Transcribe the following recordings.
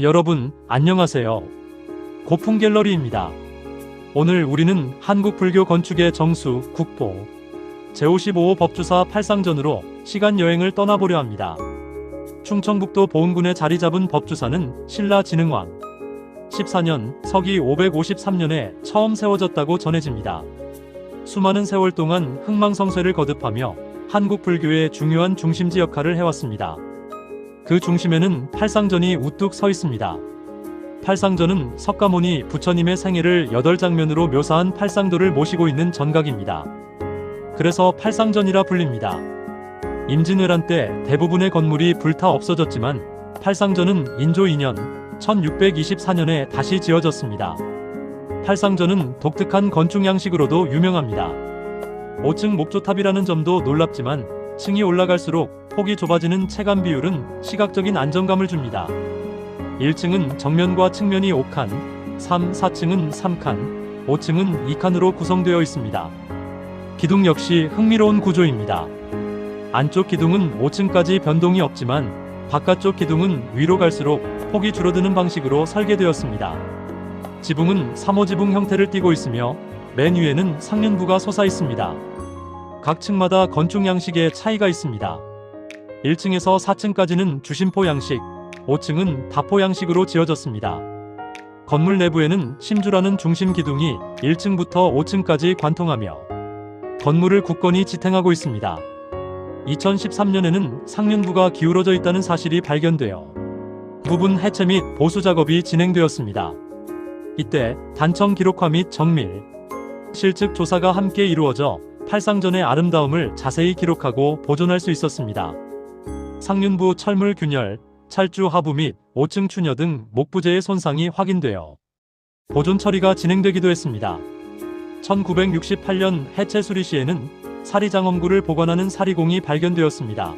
여러분, 안녕하세요. 고풍 갤러리입니다. 오늘 우리는 한국 불교 건축의 정수, 국보, 제55호 법주사 팔상전으로 시간 여행을 떠나보려 합니다. 충청북도 보은군에 자리 잡은 법주사는 신라 진흥왕 14년 서기 553년에 처음 세워졌다고 전해집니다. 수많은 세월 동안 흥망성쇠를 거듭하며 한국 불교의 중요한 중심지 역할을 해왔습니다. 그 중심에는 팔상전이 우뚝 서 있습니다. 팔상전은 석가모니 부처님의 생애를 8장면으로 묘사한 팔상도를 모시고 있는 전각입니다. 그래서 팔상전이라 불립니다. 임진왜란 때 대부분의 건물이 불타 없어졌지만 팔상전은 인조 2년 1624년에 다시 지어졌습니다. 팔상전은 독특한 건축 양식으로도 유명합니다. 5층 목조탑이라는 점도 놀랍지만 층이 올라갈수록 폭이 좁아지는 체감 비율은 시각적인 안정감을 줍니다. 1층은 정면과 측면이 5칸, 3, 4층은 3칸, 5층은 2칸으로 구성되어 있습니다. 기둥 역시 흥미로운 구조입니다. 안쪽 기둥은 5층까지 변동이 없지만 바깥쪽 기둥은 위로 갈수록 폭이 줄어드는 방식으로 설계되었습니다. 지붕은 3호 지붕 형태를 띠고 있으며 맨 위에는 상륜부가 솟아 있습니다. 각 층마다 건축 양식에 차이가 있습니다. 1층에서 4층까지는 주심포 양식, 5층은 다포 양식으로 지어졌습니다. 건물 내부에는 심주라는 중심 기둥이 1층부터 5층까지 관통하며 건물을 굳건히 지탱하고 있습니다. 2013년에는 상륜부가 기울어져 있다는 사실이 발견되어 부분 해체 및 보수 작업이 진행되었습니다. 이때 단청 기록화 및 정밀, 실측 조사가 함께 이루어져 팔상전의 아름다움을 자세히 기록하고 보존할 수 있었습니다. 상륜부 철물 균열, 찰주 하부 및 5층 추녀 등 목부재의 손상이 확인되어 보존 처리가 진행되기도 했습니다. 1968년 해체 수리 시에는 사리장엄구를 보관하는 사리공이 발견되었습니다.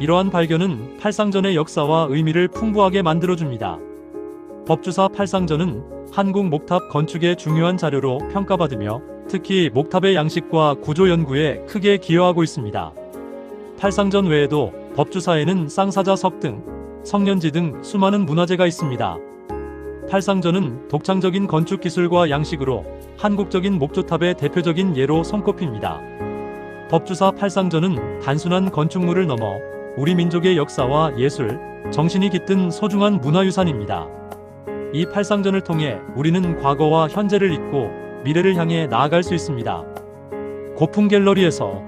이러한 발견은 팔상전의 역사와 의미를 풍부하게 만들어줍니다. 법주사 팔상전은 한국 목탑 건축의 중요한 자료로 평가받으며 특히 목탑의 양식과 구조 연구에 크게 기여하고 있습니다. 팔상전 외에도 법주사에는 쌍사자석 등 성년지 등 수많은 문화재가 있습니다. 팔상전은 독창적인 건축 기술과 양식으로 한국적인 목조탑의 대표적인 예로 손꼽힙니다. 법주사 팔상전은 단순한 건축물을 넘어 우리 민족의 역사와 예술, 정신이 깃든 소중한 문화유산입니다. 이 팔상전을 통해 우리는 과거와 현재를 잇고 미래를 향해 나아갈 수 있습니다. 고풍 갤러리에서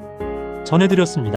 전해드렸습니다.